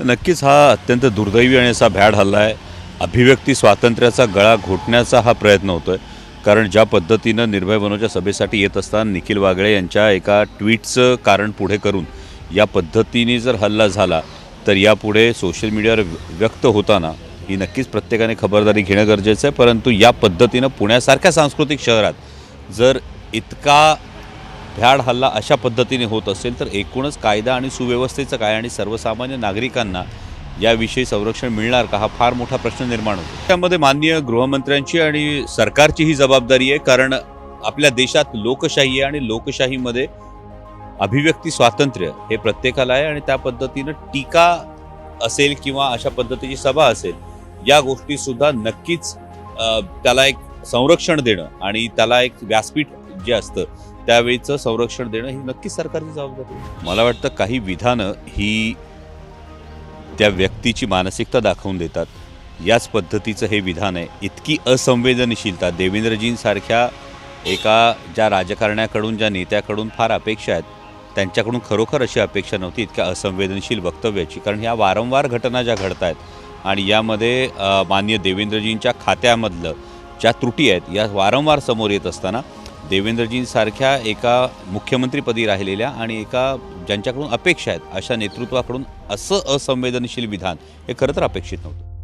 नक्कीच हा अत्यंत दुर्दैवी आणि असा भ्याड हल्ला आहे. अभिव्यक्ती स्वातंत्र्याचा गळा घोटण्याचा हा प्रयत्न होतो आहे कारण ज्या पद्धतीनं निर्भय बनवच्या सभेसाठी येत असताना निखिल वागळे यांच्या एका ट्विटचं कारण पुढे करून या पद्धतीने जर हल्ला झाला तर यापुढे सोशल मीडियावर व्यक्त होताना ही नक्कीच प्रत्येकाने खबरदारी घेणं गरजेचं आहे. परंतु या पद्धतीनं पुण्यासारख्या सांस्कृतिक शहरात जर इतका भ्याड हल्ला अशा पद्धतीने होत असेल तर एकूणच कायदा आणि सुव्यवस्थेचं काय आणि सर्वसामान्य नागरिकांना याविषयी संरक्षण मिळणार का हा फार मोठा प्रश्न निर्माण होतो. त्यामध्ये माननीय गृहमंत्र्यांची आणि सरकारची ही जबाबदारी आहे कारण आपल्या देशात लोकशाही आहे आणि लोकशाहीमध्ये अभिव्यक्ती स्वातंत्र्य हे प्रत्येकाला आहे आणि त्या पद्धतीनं टीका असेल किंवा अशा पद्धतीची सभा असेल या गोष्टीसुद्धा नक्कीच त्याला एक संरक्षण देणं आणि त्याला एक व्यासपीठ जे असतं त्यावेळीचं संरक्षण देणं ही नक्कीच सरकारची जबाबदारी मला वाटतं काही विधानं ही त्या व्यक्तीची मानसिकता दाखवून देतात. याच पद्धतीचं हे विधान आहे. इतकी असंवेदनशीलता देवेंद्रजींसारख्या एका ज्या राजकारण्याकडून ज्या नेत्याकडून फार अपेक्षा आहेत त्यांच्याकडून खरोखर अशी अपेक्षा नव्हती इतक्या असंवेदनशील वक्तव्याची. कारण ह्या वारंवार घटना ज्या घडत आहेत आणि यामध्ये मान्य माननीय देवेंद्रजींच्या खात्यामधलं ज्या त्रुटी आहेत या वारंवार समोर येत असताना देवेंद्रजींसारख्या एका मुख्यमंत्रीपदी राहिलेल्या आणि एका ज्यांच्याकडून अपेक्षा आहेत अशा नेतृत्वाकडून असं असंवेदनशील विधान हे खरं तर अपेक्षित नव्हतं.